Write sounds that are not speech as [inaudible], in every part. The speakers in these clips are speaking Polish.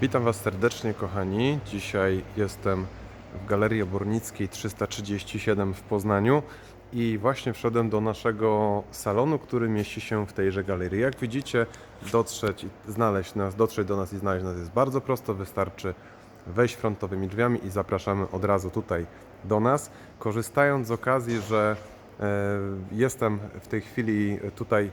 Witam Was serdecznie, kochani. Dzisiaj jestem w Galerii Obornickiej 337 w Poznaniu i właśnie wszedłem do naszego salonu, który mieści się w tejże galerii. Jak widzicie, dotrzeć i znaleźć nas, dotrzeć do nas i znaleźć nas jest bardzo prosto. Wystarczy wejść frontowymi drzwiami i zapraszamy od razu tutaj do nas. Korzystając z okazji, że e, jestem w tej chwili tutaj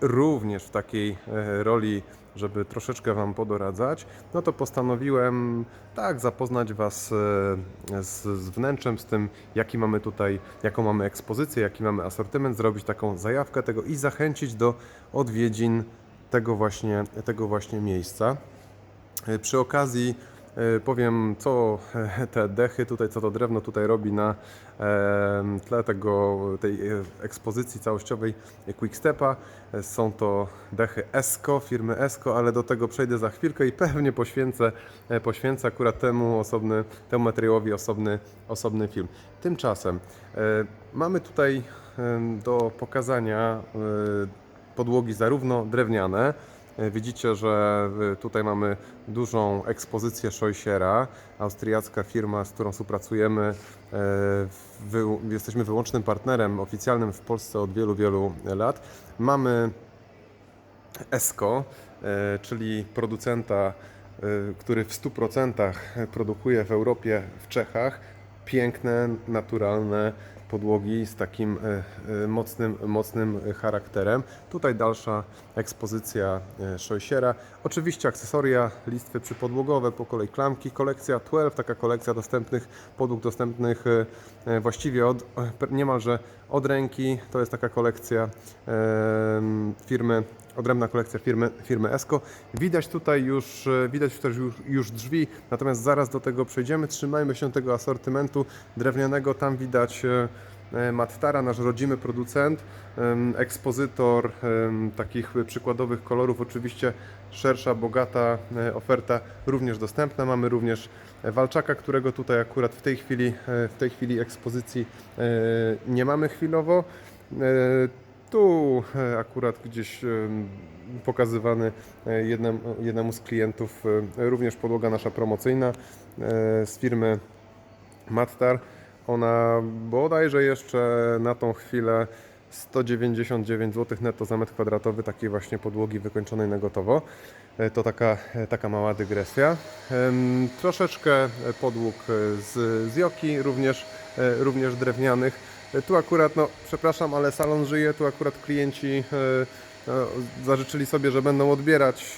również w takiej e, roli, żeby troszeczkę Wam podoradzać, no to postanowiłem tak zapoznać Was e, z, z wnętrzem, z tym, jaki mamy tutaj, jaką mamy ekspozycję, jaki mamy asortyment, zrobić taką zajawkę tego i zachęcić do odwiedzin tego właśnie, tego właśnie miejsca. E, Przy okazji powiem, co e, te dechy tutaj, co to drewno tutaj robi na em, tle tego, tej e, ekspozycji całościowej Quickstepa. E, Są to dechy Esco, firmy Esco, ale do tego przejdę za chwilkę i pewnie poświęcę, e, poświęcę akurat temu osobny, temu materiałowi osobny, osobny film. Tymczasem e, mamy tutaj do pokazania e, podłogi zarówno drewniane. E, Widzicie, że e, tutaj mamy dużą ekspozycję Scheuchera, austriacka firma, z którą współpracujemy. E, jesteśmy wyłącznym partnerem oficjalnym w Polsce od wielu, wielu lat. Mamy Esco, czyli producenta, który w 100% produkuje w Europie, w Czechach, piękne, naturalne podłogi z takim e, e, mocnym, mocnym charakterem. Tutaj dalsza ekspozycja e, Scheuchera. Oczywiście akcesoria, listwy przypodłogowe, po kolei klamki, kolekcja 12, taka kolekcja dostępnych podłóg, dostępnych właściwie od, niemalże od ręki. To jest taka kolekcja firmy odrębna kolekcja firmy, firmy Esco. Widać tutaj już, e, widać też już, już drzwi, natomiast zaraz do tego przejdziemy. Trzymajmy się tego asortymentu drewnianego. Tam widać e, e, Mattara, nasz rodzimy producent, ekspozytor takich przykładowych kolorów. Oczywiście szersza, bogata oferta również dostępna. Mamy również Walczaka, którego tutaj akurat w tej chwili, w tej chwili ekspozycji nie mamy chwilowo. E, tu e, akurat gdzieś em, pokazywany e, jednem, jednemu z klientów e, również podłoga nasza promocyjna e, z firmy Mattar. Ona bodajże jeszcze na tą chwilę 199 zł netto za metr kwadratowy takiej właśnie podłogi wykończonej na gotowo. E, To taka, e, taka mała dygresja. Troszeczkę e, podłóg e, z, z joki, również, e, również drewnianych. E, Tu akurat, no przepraszam, ale salon żyje, tu akurat klienci e, e, zażyczyli sobie, że będą odbierać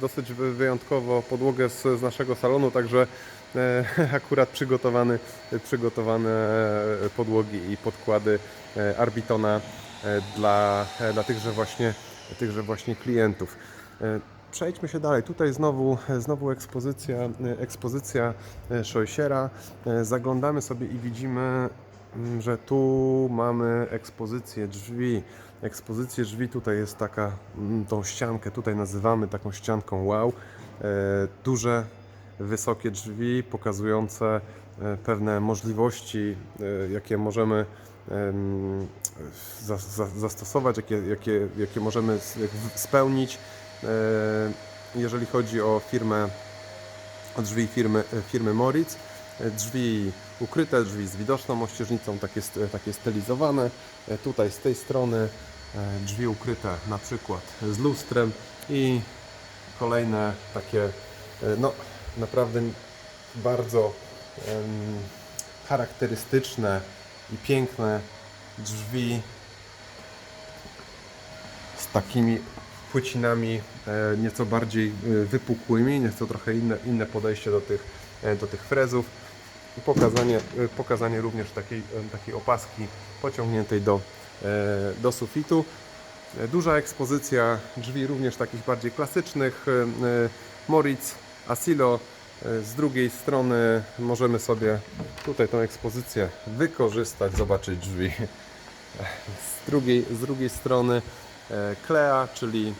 dosyć wy- wyjątkowo podłogę z, naszego salonu, także [laughs] akurat przygotowany, przygotowane podłogi i podkłady Arbitona dla, dla tychże, właśnie, tychże właśnie klientów. Przejdźmy się dalej. Tutaj znowu, znowu ekspozycja, ekspozycja Scheuchera. Zaglądamy sobie i widzimy, mm, że tu mamy ekspozycję drzwi. Ekspozycję drzwi tutaj jest taka, mm, tą ściankę tutaj nazywamy taką ścianką wow. E, Duże, wysokie drzwi pokazujące e, pewne możliwości, e, jakie możemy em, za- za- zastosować, jakie, jakie, jakie możemy spełnić, jeżeli chodzi o firmę, o drzwi firmy, firmy Moritz. E, Drzwi ukryte, drzwi z widoczną mościeżnicą, takie, takie stylizowane. E, Tutaj z tej strony e, drzwi ukryte na przykład z lustrem i kolejne takie, e, no naprawdę bardzo em, charakterystyczne i piękne drzwi z takimi płycinami e, nieco bardziej e, wypukłymi, nieco trochę inne, inne podejście do tych, e, do tych frezów pokazanie, pokazanie również takiej, takiej opaski pociągniętej do, do sufitu. Duża ekspozycja drzwi również takich bardziej klasycznych. Moritz, Asilo. Z drugiej strony możemy sobie tutaj tą ekspozycję wykorzystać, zobaczyć drzwi. Z drugiej, z drugiej strony Klea, czyli,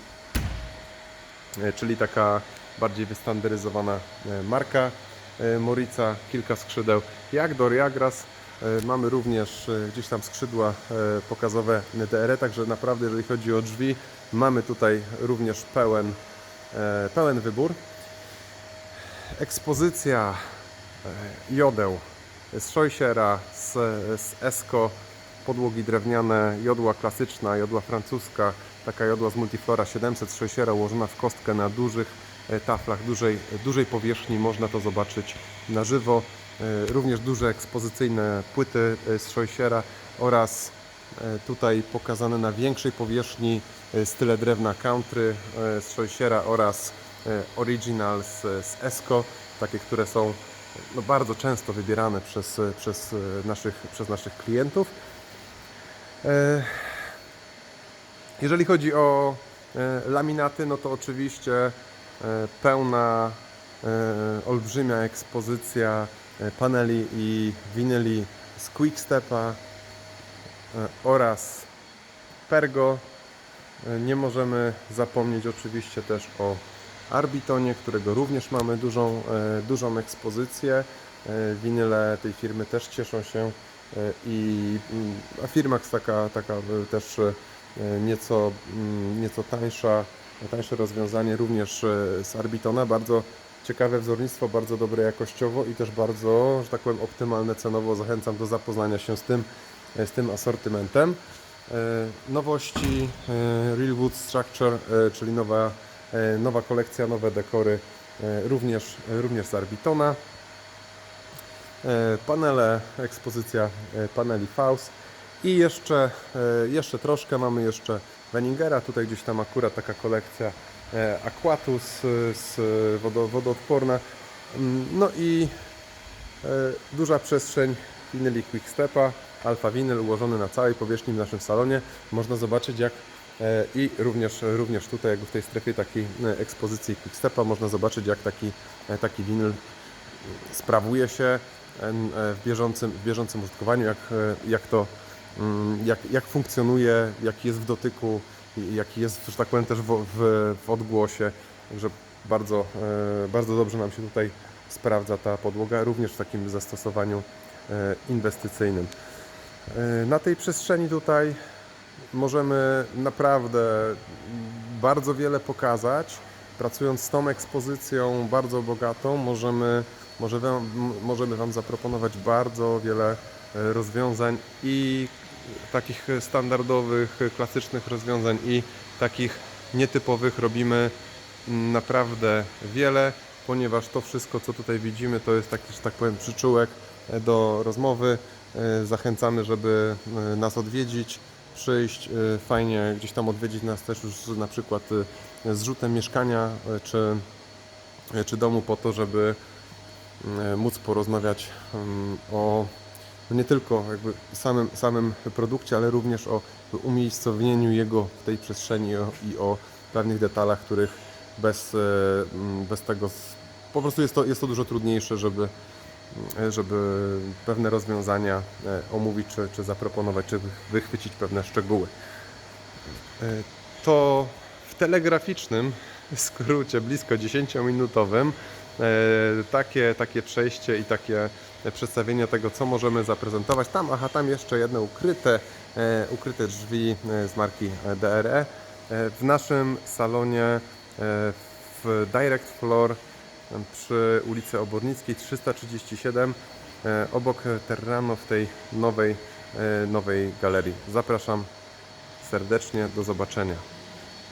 e, czyli taka bardziej wystandaryzowana e, marka e, Morica, kilka skrzydeł. Jak do Riagras e, mamy również e, gdzieś tam skrzydła e, pokazowe DR, także naprawdę jeżeli chodzi o drzwi, mamy tutaj również pełen, e, pełen wybór. ekspozycja e, jodeł z Scheusera, z, z Esco, podłogi drewniane, jodła klasyczna, jodła francuska, taka jodła z Multiflora 700 z Scheusera ułożona w kostkę na dużych e, taflach, dużej, dużej powierzchni, można to zobaczyć na żywo. E, Również duże ekspozycyjne płyty e, z Scheusera oraz tutaj pokazane na większej powierzchni style drewna country z Scheusera oraz original z, z Esco, takie, które są no, bardzo często wybierane przez, przez, naszych, przez naszych klientów. E, Jeżeli chodzi o e, laminaty, no to oczywiście e, pełna, olbrzymia ekspozycja paneli i winyli z Quickstepa oraz Pergo. Nie możemy zapomnieć oczywiście też o Arbitonie, którego również mamy dużą, dużą ekspozycję. Winyle tej firmy też cieszą się i mm, a Firmax taka, taka e, też e, nieco, mm, nieco tańsza, tańsze rozwiązanie również e, z Arbitona. Bardzo ciekawe wzornictwo, bardzo dobre jakościowo i też bardzo, że tak powiem, optymalne cenowo. Zachęcam do zapoznania się z tym, e, z tym asortymentem. E, Nowości e, Real Wood Structure, e, czyli nowa, e, nowa kolekcja, nowe dekory, e, również, również z Arbitona. E, Panele, ekspozycja e, paneli Faust i jeszcze, e, jeszcze troszkę mamy jeszcze Wenningera, tutaj gdzieś tam akurat taka kolekcja Aquatus z wodo, wodoodporna. Mm, No i duża przestrzeń winyli Quickstepa, alfa winyl ułożony na całej powierzchni w naszym salonie. Można zobaczyć jak i również, również tutaj jakby w tej strefie takiej ekspozycji Quickstepa można zobaczyć jak taki, taki winyl sprawuje się w bieżącym, w bieżącym użytkowaniu, jak, e, jak to mm, jak, jak funkcjonuje, jaki jest w dotyku, jaki jest, że tak powiem, też w, w, w odgłosie. Także bardzo, e, bardzo dobrze nam się tutaj sprawdza ta podłoga, również w takim zastosowaniu e, inwestycyjnym. E, Na tej przestrzeni tutaj możemy naprawdę bardzo wiele pokazać. Pracując z tą ekspozycją bardzo bogatą, możemy, możemy, wam- zaproponować bardzo wiele e, rozwiązań i takich standardowych, klasycznych rozwiązań i takich nietypowych robimy naprawdę wiele, ponieważ to wszystko, co tutaj widzimy, to jest taki, że tak powiem, przyczółek e, do rozmowy. E, Zachęcamy, żeby nas odwiedzić, przyjść, fajnie gdzieś tam odwiedzić nas też już na przykład z rzutem mieszkania czy, czy domu po to, żeby móc porozmawiać o no nie tylko jakby samym, samym produkcie, ale również o umiejscowieniu jego w tej przestrzeni i o pewnych detalach, których bez, e, bez tego po prostu jest to, jest to dużo trudniejsze, żeby, żeby pewne rozwiązania e, omówić, czy, czy zaproponować, czy wy- wychwycić pewne szczegóły. E, To w telegraficznym [laughs] skrócie, blisko 10-minutowym, e, takie, takie przejście i takie przedstawienie tego, co możemy zaprezentować. Tam, aha, tam jeszcze jedne ukryte, e, ukryte drzwi e, z marki e, DRE. E, W naszym salonie e, w Direct Floor e, przy ulicy Obornickiej 337 e, obok Terrano w tej nowej, e, nowej galerii. Zapraszam serdecznie, do zobaczenia.